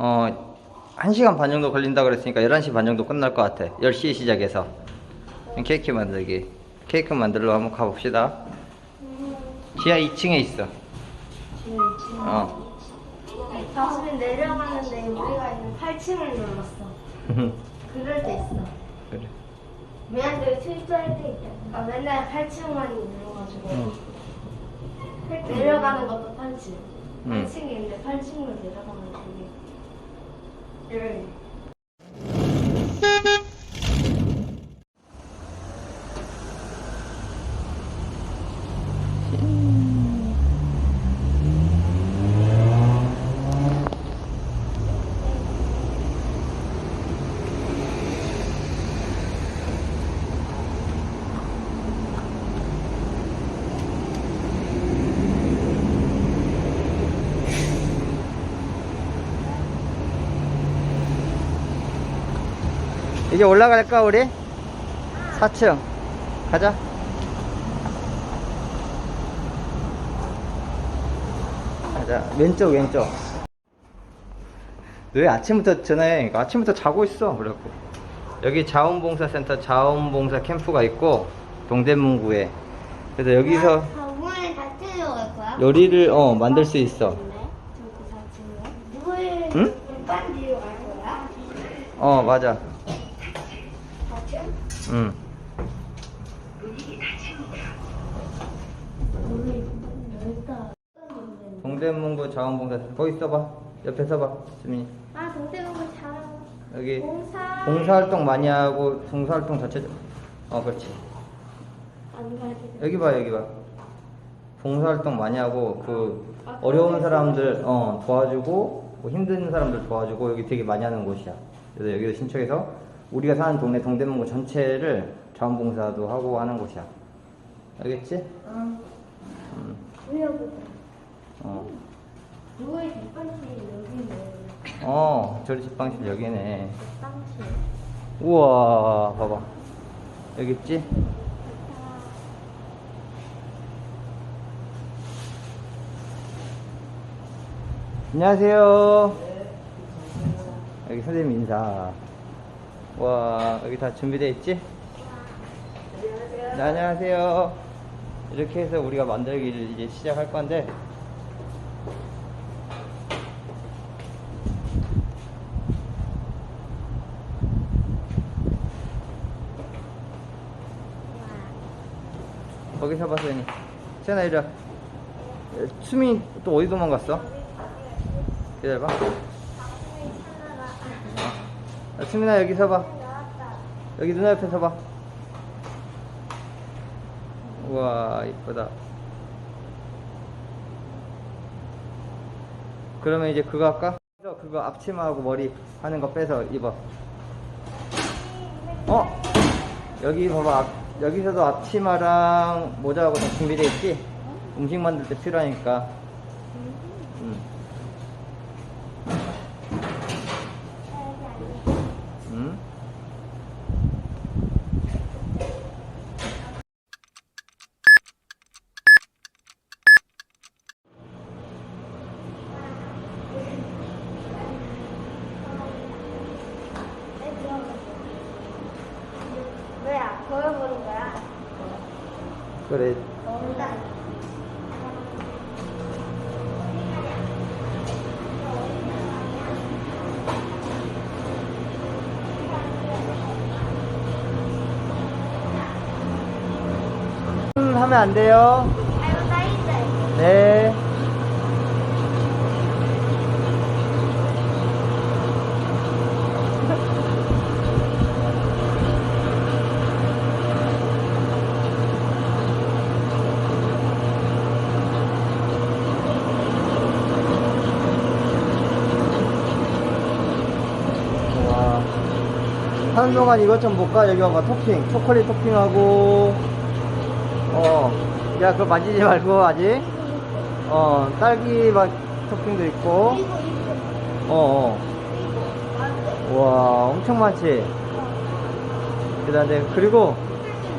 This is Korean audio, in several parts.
어, 1시간 반 정도 걸린다 그랬으니까 11시 반 정도 끝날 것 같아. 10시에 시작해서. 케이크 만들기. 케이크 만들러 한번 가봅시다. 지하 2층에 있어. 어. 다시는 내려가는데 우리가 있는 8층을 눌렀어. 그럴 때 있어. 그래. 우리한테 출두할 때 있다. 나 맨날 8층만 눌러가지고 응. 내려가는 것도 8층. 응. 8층이 있는데 8층으로 내려가 면 이제 올라갈까 우리? 4층 가자 가자 왼쪽 왼쪽 너왜 아침부터 전화해 아침부터 자고 있어 그래갖고 여기 자원봉사센터 자원봉사 캠프가 있고 동대문구에 그래서 여기서 다 거야? 요리를 어 만들 수 있어 저기 4층에. 물을 응? 어 맞아 4층? 응 동대문구 자원봉사센터 거기 있어봐 옆에 서봐 수민이 아, 동대문구 잘하고. 여기 봉사. 봉사활동 많이 하고 봉사활동 자체적 어 그렇지 안 가야 돼. 여기 봐 여기 봐 봉사활동 많이 하고 그 어려운 사람들 어 도와주고 뭐 힘든 사람들 도와주고 여기 되게 많이 하는 곳이야 그래서 여기서 신청해서 우리가 사는 동네 동대문구 전체를 자원봉사도 하고 하는 곳이야 알겠지? 어. 음, 보여보자. 어. 누구의 뒷방이 여기네. 어 저리 집방실 여기네 뒷방실. 우와 봐봐 여기 있지? 안녕하세요. 여기 선생님 인사. 와, 여기 다 준비되어 있지? 네, 안녕하세요. 이렇게 해서 우리가 만들기를 이제 시작할 건데, 거기서 봐, 선생님. 세나 이리 와. 수민 또 어디 도망갔어? 기다려봐. 아, 수민아 여기 서봐. 여기 누나 옆에 서봐. 우와 이쁘다. 그러면 이제 그거 할까? 그거 앞치마하고 머리 하는 거 빼서 입어. 어? 여기 봐봐. 앞- 여기서도 앞치마랑 모자하고 다 준비돼 있지? 음식 만들 때 필요하니까. 음. 음? 왜야? 보여보는 거야? 그래. 뭔가. 음, 하면 안 돼요. 네. 와. 하는 동안 이것 좀 볼까? 여기 봐봐, 토핑. 초콜릿 토핑하고, 어, 야, 그거 만지지 말고, 아직. 어, 딸기 맛 토핑도 있고. 어, 어. 와, 엄청 많지? 그 다음에, 그리고,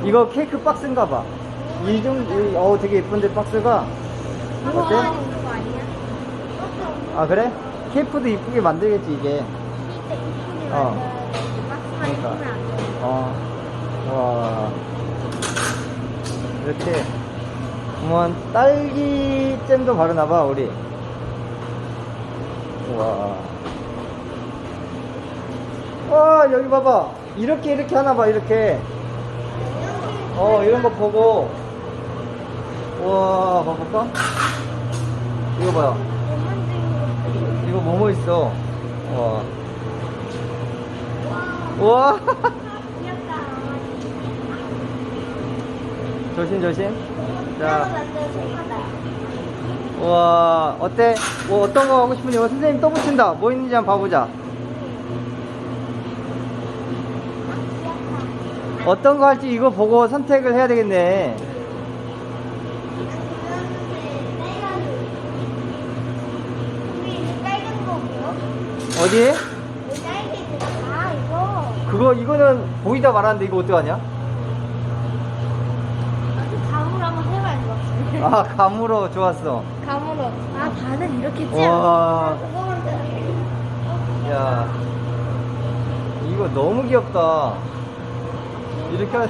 이거 케이크 박스인가 봐. 이 중, 이- 어우, 되게 예쁜데, 박스가. 어때? 아, 그래? 케이프도 이쁘게 만들겠지 이게. 어. 그러니까. 어. 와. 이렇게. 뭐 딸기 잼도 바르나봐 우리. 와. 와 여기 봐봐. 이렇게 이렇게 하나봐 이렇게. 어 이런 거 보고. 와 봐볼까? 이거 봐요. 이거 뭐뭐 있어. 와. 와. 귀엽 조심 조심. 자. 와 어때? 뭐 어떤 거 하고 싶은지 어, 선생님 또 붙인다. 뭐 있는지 한번 봐보자. 어떤 거 할지 이거 보고 선택을 해야 되겠네. 어디? 아 그거 이거는 보이다 말하는데 이거 어떡하냐? 감으로 한번 해봐야 돼. 아 감으로 좋았어. 감으로. 아 다들 이렇게 찌. 와. 야 이거 너무 귀엽다. 이렇게 하-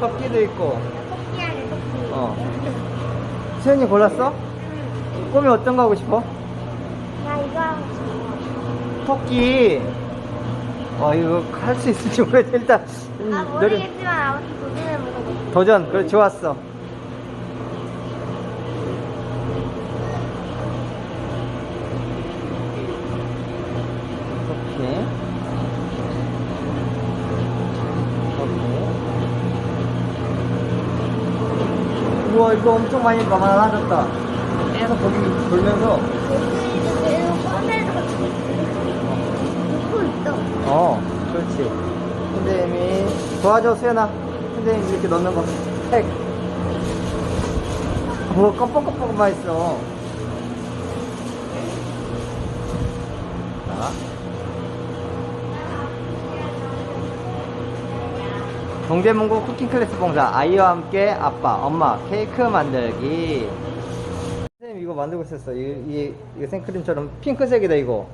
토끼도 있고. 토끼 아니야 토끼. 어. 수현이 골랐어? 꿈이 어떤 거 하고 싶어? 나 이거 하고 싶어. 토끼. 와 이거 할 수 있을지 모르겠어. 일단 음, 아 모르겠지만 아무튼 도전해보는 거. 도전. 그래 좋았어. 토끼. 토끼. 우와 이거 엄청 많이 많아졌다. 계속 거기 돌면서. 어, 그렇지. 선생님이 도와줘, 수연아. 선생님 이렇게 넣는 거. 핵. 뭐, 껌뻑껌뻑만 있어. 동대문구 쿠킹 클래스 봉사. 아이와 함께 아빠, 엄마, 케이크 만들기. 선생님 이거 만들고 있었어. 이, 이, 이거 생크림처럼 핑크색이다, 이거.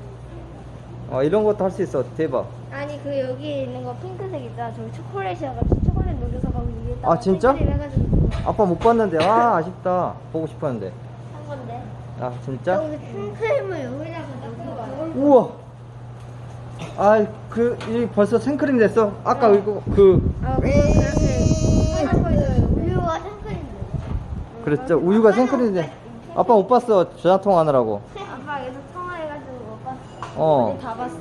어, 이런 것도 할 수 있어. 대박. 아니 그 여기 있는 거 핑크색 있잖아. 저기 초콜릿이어가지고 초콜릿 녹여서 거기 위에다가 아, 진짜? 해가지고 아빠 못 봤는데, 아, 아쉽다. 보고 싶었는데. 한 건데. 아, 진짜? 여기 생크림을 여기다가 넣고 우와! 아, 그, 이 벌써 생크림 됐어? 아까 이거, 그, 아 그거 있어요. 우유와 생크림. 그랬죠? 우유가 생크림인데. 아빠 못 봤어. 전화통 하느라고. 아빠 계속 통화해가지고 못 봤어. 어. 다 봤어.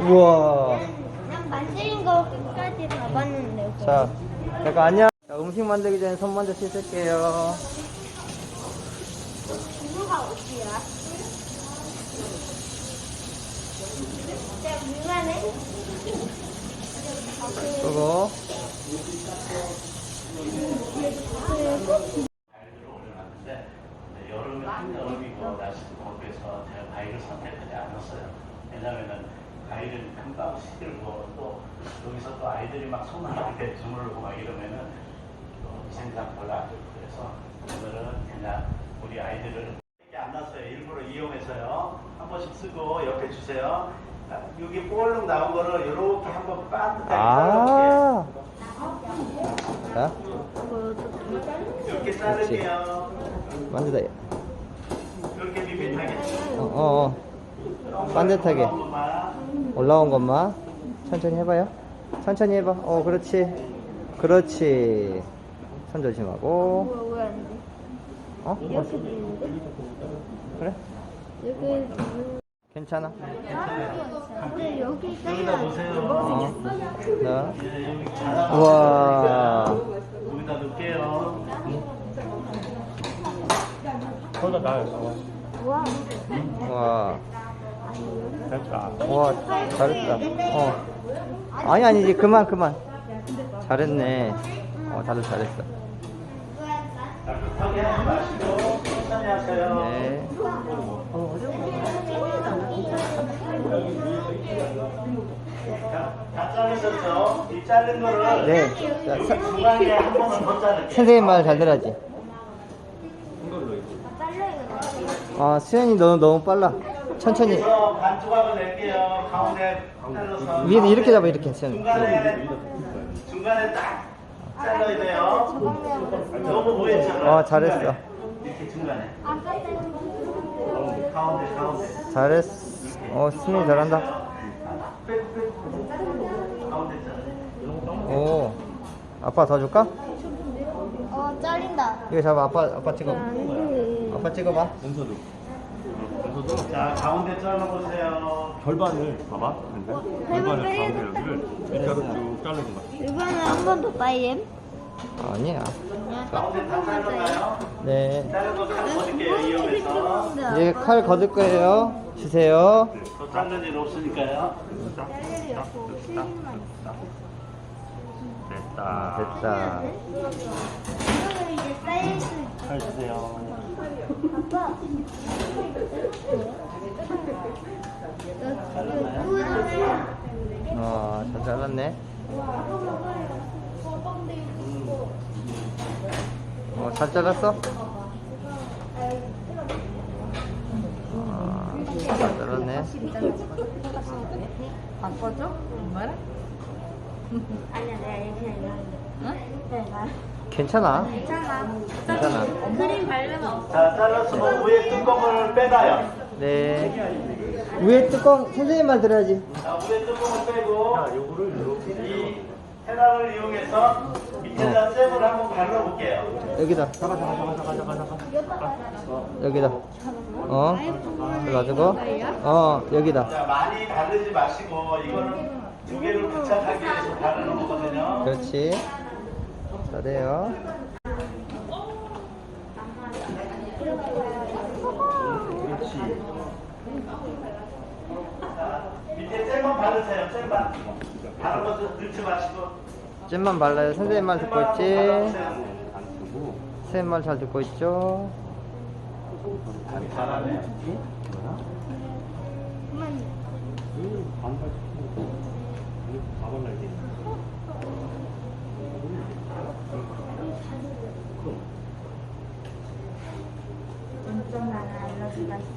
우와. 그냥 만드는 거까지 다 봤는데. 자, 잠깐 안녕. 자, 음식 만들기 전에 손 먼저 씻을게요. 누가 어디야? 물만해? 그거. 네, 여름에 한여름이고 날씨도 더워서 제가 과일을 선택하지 않았어요. 왜냐면은 과일은 금방 시들고 또 여기서 또 아이들이 막 이렇게 주물르고 막 이러면은 또 위생상 별로 안 좋고 그래서 오늘은 그냥 우리 아이들을 안 났어요. 일부러 이용해서요. 한 번씩 쓰고 옆에 주세요. 아, 여기 볼록 나온 거를 이렇게 한번 반듯하게 아. 자, 이렇게 자를게요. 만지다. 이렇게 밋밋하게. 어, 어, 어. 반듯하게. 올라온 것만 천천히 해봐요. 천천히 해봐. 어, 그렇지. 그렇지. 손 조심하고. 왜안 돼? 어? 이렇게 돼 있는데? 그래? 여기 괜찮아. 근데 여기 여기다 있잖아. 보세요. 어. 우와. 있으니까 여기다 넣을게요. 보다 나아요. 와. 와. 됐다. 와, 잘했다. 어. 아니, 아니지. 그만, 그만. 잘했네. 어, 다들 잘했어. 마시고 천천히 하세요. 네. 다 자르셨죠? 이 자른 거를 네. 자, 서- 중간에 한 번은 더 자를게요. 선생님 말 잘 들어야지. 이거. 아, 수현이 너무, 너무 빨라. 천천히. 그래서 반 조각을 낼게요. 가운데 잘라서. 위에는 이렇게 잡아 이렇게 세연 중간에 중간에 딱 잘라야 돼요. 너무 모였잖아. 어, 잘했어. 이렇게 중간에. 가운데 가운데. 잘했어 어 수민이 잘한다. 오 아빠 더 줄까? 어, 잘린다. 이거 잡아 아빠 아빠 찍어 안 아빠 찍어봐 은서도. 은서도 자 가운데 잘라보세요. 절반을 봐봐. 근데 절반을 가운데 여기를 일자로 쭉 자르는 거야. 이번에 한 번더 따임. 아니야 가운데 다 잘랐나요? 네 자른 거칼 거둘게요 이용해서. 이제 칼 거둘 거예요 주세요 더 자른 일 없으니까요. 딱, 딱, 딱, 딱. 됐다. 아, 됐다 이거는 이제 쌓일 수 있어. 칼 주세요. 아빠. 어잘 잘랐네 어 잘 잘랐어? 어, 잘 잘랐네 바꿔줘? 정말? 아니야, 내가 그냥 이거. 내가. 괜찮아 괜찮아. 괜찮아 크림 바르면 자 잘라서 위에 뚜껑을 빼놔요. 네 위에 뚜껑 선생님만 들어야지 자 위에 뚜껑을 빼고 야, 요거를 이렇게. 이 헤라를 이용해서 밑에다 쌤을 한번 발라볼게요. 여기다 잠깐, 잠깐, 잠깐, 잠깐, 잠깐. 여기다 어 그래가지고 어 여기다 자 많이 바르지 마시고 이거는 두 개를 부착하기 위해서 바르는 거거든요. 그렇지 잘해요 그렇지. 자, 밑에 쌤만 바르세요. 쌤만. 다른 것도 넣지 마시고. 잼만 발라요 선생님 말 듣고 있지. 선생님 말 잘 듣고 있죠 잘하네. 돼. 좀 나는 알러지가 있으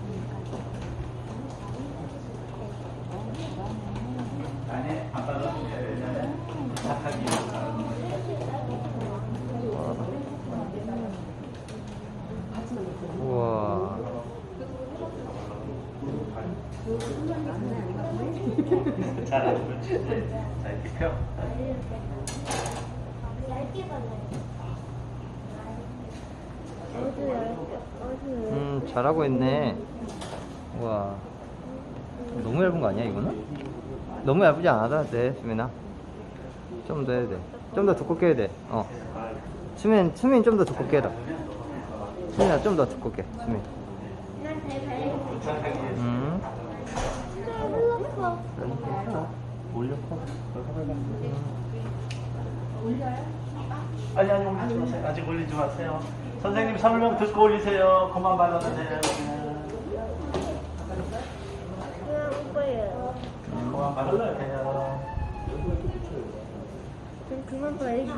니까. 아니, 안 발라도 돼요. 왜냐면 부착하기 위해서. 우와 잘하는 거지. 자, 이렇게 펴. 얇게 발라요. 어디 얇게, 어디 음 잘하고 있네 우와 너무 얇은 거 아니야 이거는? 너무 얇지 않아 네 수민아 좀 더 해야 돼좀 더 두껍게 해야 돼어 수민 수민 좀 더 두껍게 해라 수민아 좀 더 두껍게 수민. 음. 올려 커. 아니, 아니, 올리지 마세요. 아직 올리지 마세요. 선생님 설명 듣고 올리세요. 그만 발라도 돼요. 그냥 거예요. 그럼 그만 봐야지.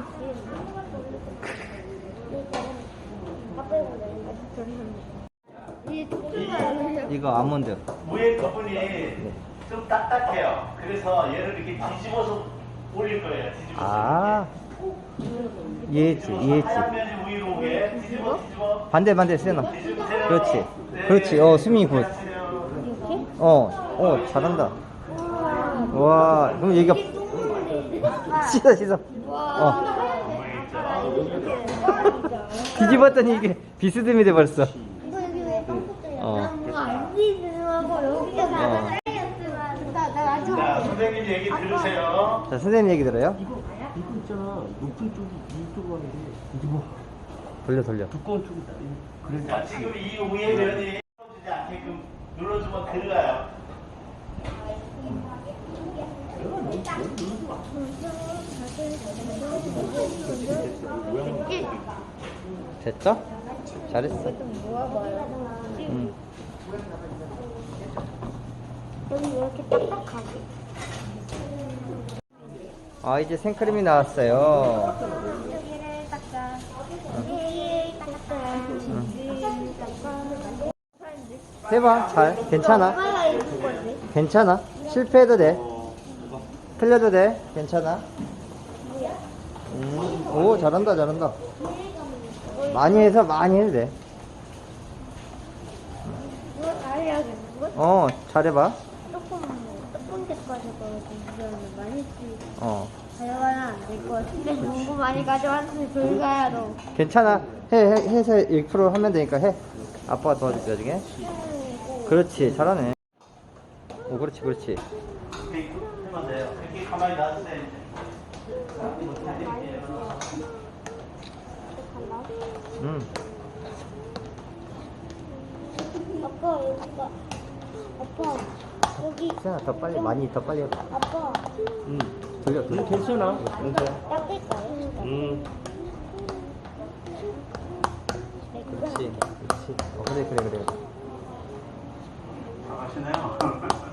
아빠 이거 토끼가 아몬드 위에 부분이 좀 딱딱해요. 그래서 얘를 이렇게 뒤집어서 올릴 거예요. 뒤집어서. 아 이해했지 뒤집어서 이해했지 하얀 면이 위로 오게 뒤집어 뒤집어 반대 반대 뒤집으세요. 그렇지 네. 그렇지 어 수민이 굿. 이렇게? 어, 어, 잘한다. 와, 그럼 얘가 씻어, 씻어. 어, 뒤집었더니 이게 비스듬히 돼버렸어. 이거 여기 왜 깜빡이야? 어. 나뭐안 뒤집어하고 여기가 어. 나, 나 나중 자, 선생님 얘기 들으세요. 자, 선생님 얘기 들어요? 이거 있잖아. 높은 쪽이 이쪽으로 하는데 이거 돌려, 돌려. 두꺼운 쪽이 다. 그래서 자, 지금 이 위에 면이 떨어지지 않게끔 눌러주면 들어가요. 됐죠? 잘했어. 빡빡하지? 아, 이제 생크림이 나왔어요. 여기를. 해봐, 잘. 괜찮아. 괜찮아. 실패해도 돼. 틀려도 돼. 괜찮아. 음, 오, 잘한다, 잘한다. 많이 해서 많이 해도 돼. 이거 다 해야겠는 거? 어, 잘해봐. 조금 조금 데까지 거거든. 많이 쓰. 어, 가져가면 안될것 같은데 너무 많이 가져왔으니 불가야 너. 괜찮아. 해, 해, 해서 1% 하면 되니까 해. 아빠가 도와줄게, 나중에. 그렇지, 잘하네. 오, 그렇지, 그렇지. 이렇게 가만히. 음, 아빠 여기가 아빠 여기 수연아, 더 빨리, 많이 더 빨리 해봐. 아빠 음, 돌려, 돌려. 괜찮아. 괜찮아. 닦을까요? 음, 그렇지, 그렇지. 어, 그래, 그래, 그래. 잘하시네요.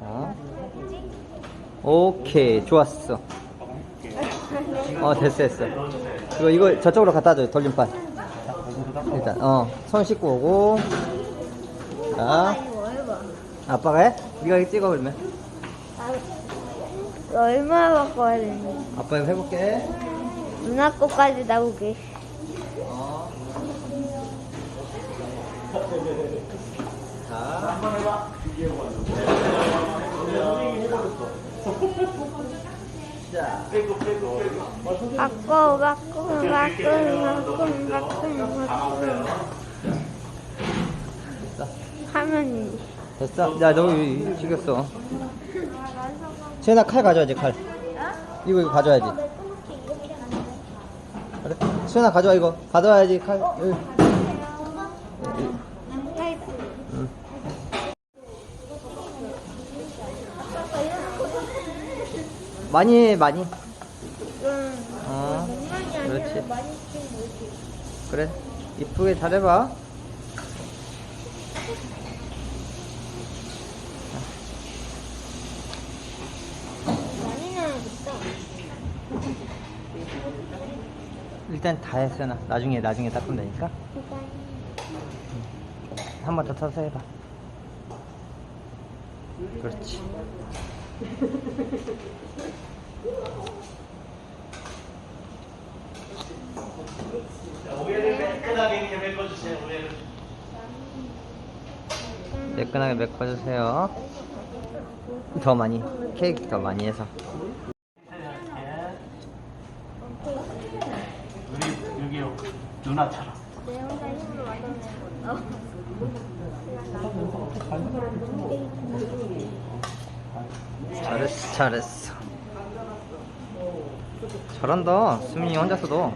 아? 오케이, 좋았어. 어, 됐어, 됐어. 이거, 이거 저쪽으로 갖다 줘, 돌림판. 일단, 어, 손 씻고 오고. 자? 아빠가 해? 네가 찍어, 그러면. 아, 얼마 바꿔야 되니? 아빠 이거 해볼게. 누나 거까지 나오게. 바꿔, 바꿔, 바꿔, 바꿔, 바꿔, 바꿔. 됐어. 하면 됐어. 야, 너 이거 찍었어. 세나 칼 가져야지, 칼. 이거, 이거 가져야지. 그래. 수연아 가져와 이거 가져와야지 칼. 여기. 응. 많이 해 많이. 어. 그렇지. 그래. 이쁘게 잘해봐. 많이 나야겠다. 일단 다 했어 나. 나중에 나중에 닦으면 되니까. 한 번 더 타서 해봐. 그렇지. 자, 우회를 매끈하게 이렇게 메꿔주세요. 우회를. 매끈하게 메꿔주세요. 더 많이 케이크 더 많이 해서. 이렇게. 우리 여기요. 누나처럼. 내 영상 힘으로 만들어낸 잘했어 잘했어. 잘한다 수민이 혼자서도.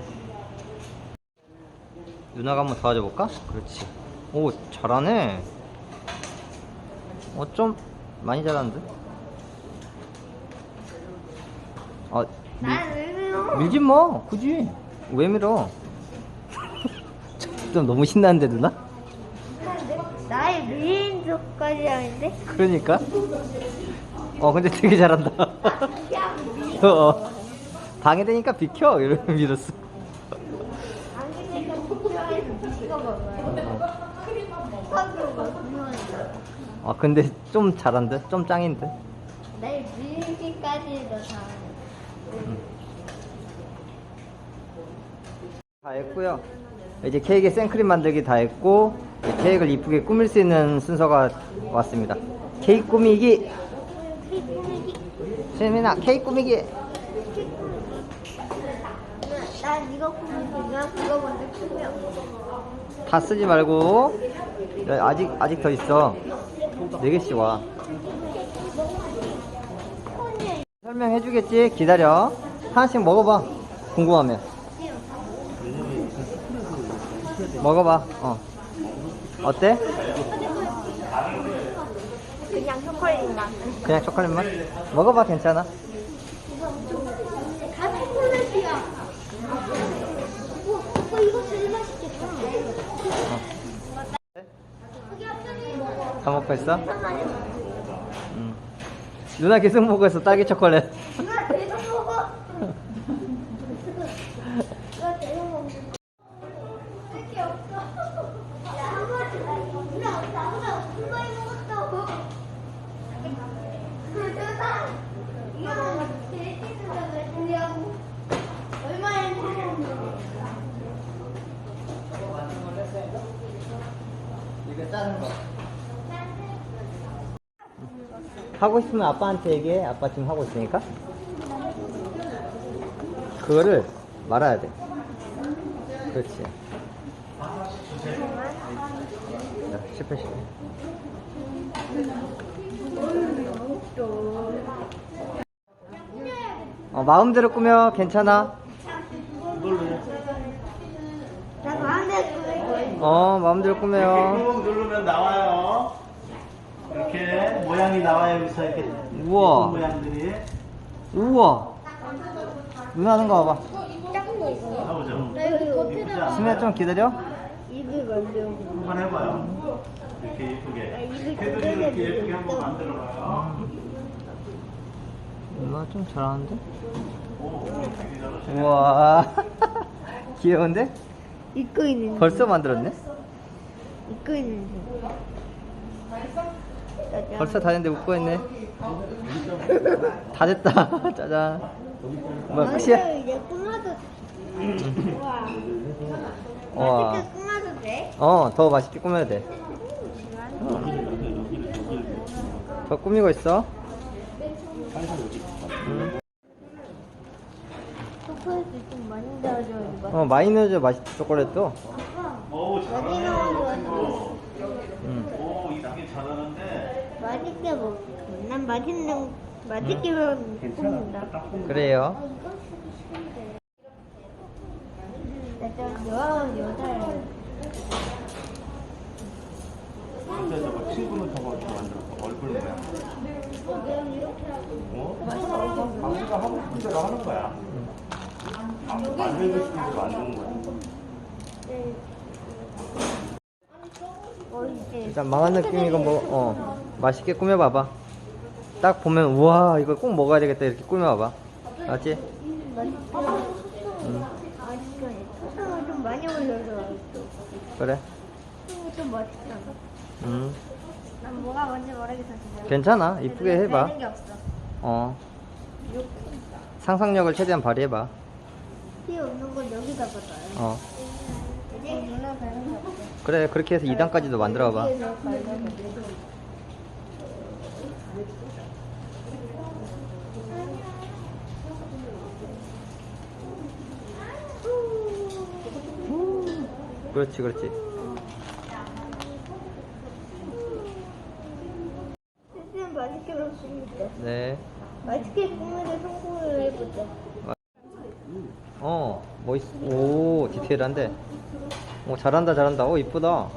누나가 한번 도와줘 볼까? 그렇지. 오 잘하네. 어좀 많이 잘하는데? 아 밀? 밀지 마 굳이 왜 밀어? 좀 너무 신나는데 누나? 나의 미인 쪽까지 아닌데? 그러니까. 어 근데 되게 잘한다. 야, 어, 방해되니까 비켜 이러면 밀었어. 아 근데 좀 잘한데, 좀 짱인데. 내 미인까지 더 잘해. 다 했고요. 이제 케이크 생크림 만들기 다 했고 케이크를 이쁘게 꾸밀 수 있는 순서가 왔습니다. 케이크 꾸미기. 세민아 케이크 꾸미기. 난 이거 꾸미고 난 그거 먼저 꾸며. 다 쓰지 말고 야, 아직 아직 더 있어. 네 개씩 와. 설명해 주겠지? 기다려. 하나씩 먹어봐. 궁금하면. 먹어봐. 어. 어때? 그냥 초콜릿 맛. 그냥 초콜릿 맛? 먹어봐. 괜찮아. 다 초콜릿이야. 오빠 이거 제일 맛있겠다. 다 먹고 있어? 음. 누나 계속 먹고 있어 딸기 초콜릿. 누나 계속 먹어. 누나 계속 먹는 거. 할게 없어. 야, 한 번씩 누나 나보다 큰 거에 먹었다고. 누나 이거는 제일 찌든다고 했냐고. 얼마에 먹었는데. 이거 짜는 거. 하고 싶으면 아빠한테 얘기해. 아빠 지금 하고 있으니까. 그거를 말아야 돼. 그렇지. 자, 10분 10분. 어, 마음대로 꾸며. 괜찮아. 어, 마음대로 꾸며요. 꾹 누르면 나와요. 이렇게 모양이 나와요. 여기서 이렇게 우와. 예쁜 모양들이 우와. 누나 하는 거 봐봐. 작은 거 있어. 나오죠. 나 여기 이쁘지 겉에다가 않아요? 수미야 좀 기다려. 입을 만들고. 한번 해봐요. 이렇게 아, 예쁘게. 이게 걔도 그대로 이렇게 예쁘게. 한번 만들어봐요. 누나 좀 잘하는데? 오, 되게 잘하시네. 우와. 귀여운데? 입고 있는. 벌써 만들었네? 입고 있는. 벌써 다 됐는데 웃고 있네. 다 됐다. 짜잔. 뭐야, 끝이야? 이제 꾸며도. 와. 와. 맛있게 꾸며도 돼? 어, 더 맛있게 꾸며야 돼. 더 꾸미고 있어. 음. 초콜릿 좀 많이 넣어줘 이거. 어, 많이 넣어줘, 맛있 초콜릿도. 오, 많이. 넣어줘. 음. 오, 이 단계 잘하는데. 맛있게 먹. 난 맛있는 맛있게 먹는다. 그래요. 나좀 여왕 여자예요. 진짜 저거 친구는 저거 이렇게 만들었어. 얼굴 모양. 어? 강수가 하고 싶은 대로 하는 거야. 안- 만들고 싶은 대로 만드는 거야. 어 이제 일단 망한 느낌이고 뭐, 어, 맛있게 꾸며봐봐. 딱 보면, 우와, 이거 꼭 먹어야 되겠다. 이렇게 꾸며봐봐. 알았지? 소금을 좀 많이 올려줘. 그래. 좀 맛있잖아. 음, 난 뭐가 뭔지 모르겠어. 괜찮아. 이쁘게 해봐. 어. 상상력을 최대한 발휘해봐. 피 없는 건 여기다 받아요. 어. 그래, 그렇게 해서 2단까지도 만들어봐. 여기에서 발라서. 그렇지, 그렇지. 맛있게 먹습니다. 네. 맛있게 꾸미는 성공을 해보자. 어, 멋있, 오, 디테일한데. 오, 잘한다, 잘한다. 오, 이쁘다.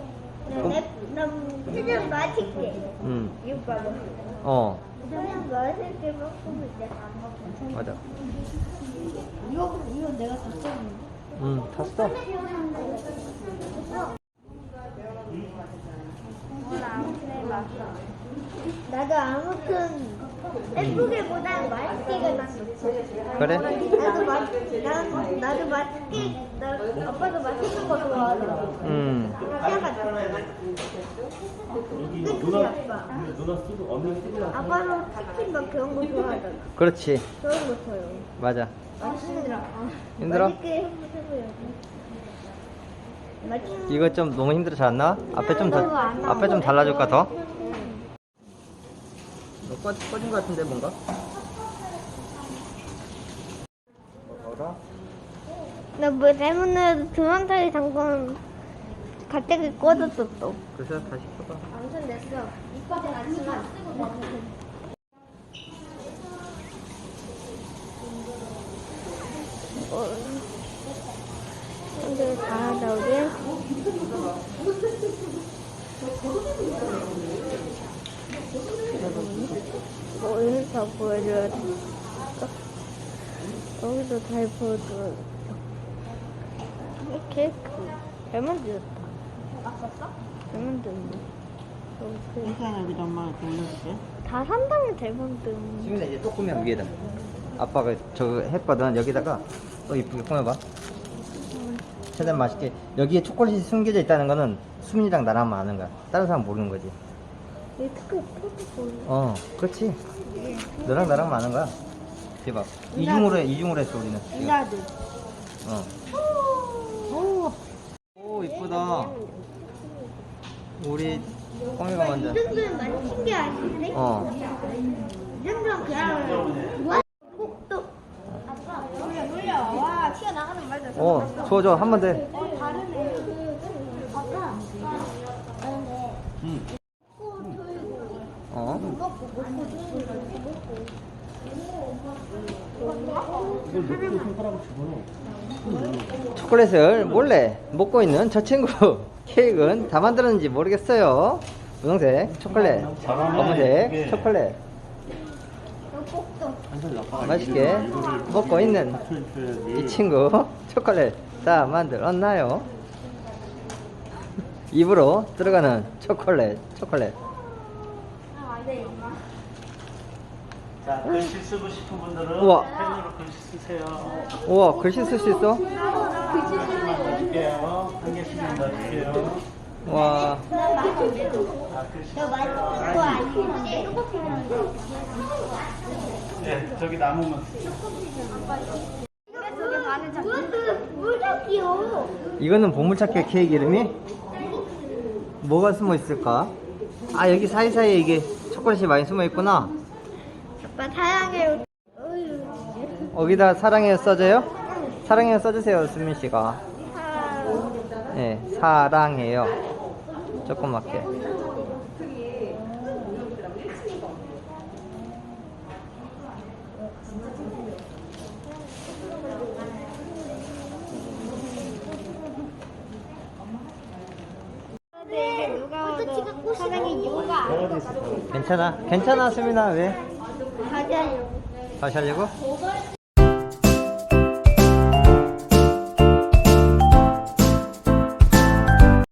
난, 난 최대한 맛있게. 음, 이거. 어, 맛있게 먹습니다. 맞아. 이거, 이거 내가 다 썼는데. 음, 탔어. 나도 아무튼 예쁘게 보다 맛있게가 난 좋지. 그래? 나도 맛, 난, 나도 맛있게, 나, 아빠도 맛있는 거 좋아하잖아. 음. 그치, 아빠? 누나 쓰고 언니 쓰고 아빠는 치킨 막 그런 거 좋아하잖아. 그렇지. 그런 거 줘요. 맞아. 맛있는 거. 힘들어? 맛있게 해보려고. 맛있는 이거 좀 너무 힘들어 잘 안 나와? 앞에 좀 더, 앞에 좀 달라줄까 더? 너 꺼, 꺼진 것 같은데 뭔가? 뭐라? 나뭐 잘못해도 두만타기 잠깐 갑자기 꺼졌어 또. 그래서 다시 켜봐. 완전 됐어. 이뻐진 않지만. 어. 근데 다 나오게. 뭐 이렇게 다 보여줘야 돼. 여기도 잘 보여줘야 돼. 이렇게 잘 만들었다. 잘 만들었네. 일단 여기다 엄마 이렇게 올려줄게. 다 산다면 대본등. 수민아 이제 또 꾸며 위에다. 아빠가 저거 했거든. 여기다가 또 이쁘게 꾸며봐. 최대한 맛있게. 여기에 초콜릿이 숨겨져 있다는 거는 수민이랑 나랑만 아는 거야. 다른 사람 모르는 거지. 특급. 어, 그렇지. 너랑 나랑만 아는 거야. 대박. 이중으로 해, 이중으로 했어 우리는. 이라도. 어. 오. 오 이쁘다. 우리 꼬미가 먼저. 정도면 많이? 어. 이 정도면 그냥 뭐? 또 아빠 놀려 놀려 와 튀어나가는 말도 어, 좋아 좋아 한 번 더. 해. 어 다르네 아빠 근데 응. 초콜릿을 몰래 먹고 있는 저 친구 케이크는 다 만들었는지 모르겠어요. 분홍색 초콜릿. 검은색. 초콜릿 맛있게 먹고 있는 이 친구 초콜릿 다 만들었나요? 입으로 들어가는 초콜릿, 초콜릿. 아네 엄마 자, 글씨 쓰고 싶은 분들은 우와. 펜으로 글씨 쓰세요. 우와 글씨 쓸 수 있어? 하나만 넣어줄게요. 한 개씩만 넣어줄게요. 와 아, 글씨 네, 저기 남으면 이거는 보물찾기 케이크 이름이 뭐가 숨어 있을까? 아 여기 사이사이에 이게 초콜릿이 많이 숨어 있구나. 아빠 사랑해요 여기다 사랑해요 써줘요? 사랑해요 써주세요 수민 씨가. 네 사랑해요. 조그맣게. 누가 와도 괜찮아 괜찮아 수민아 왜? 맞아요 다시 하려고?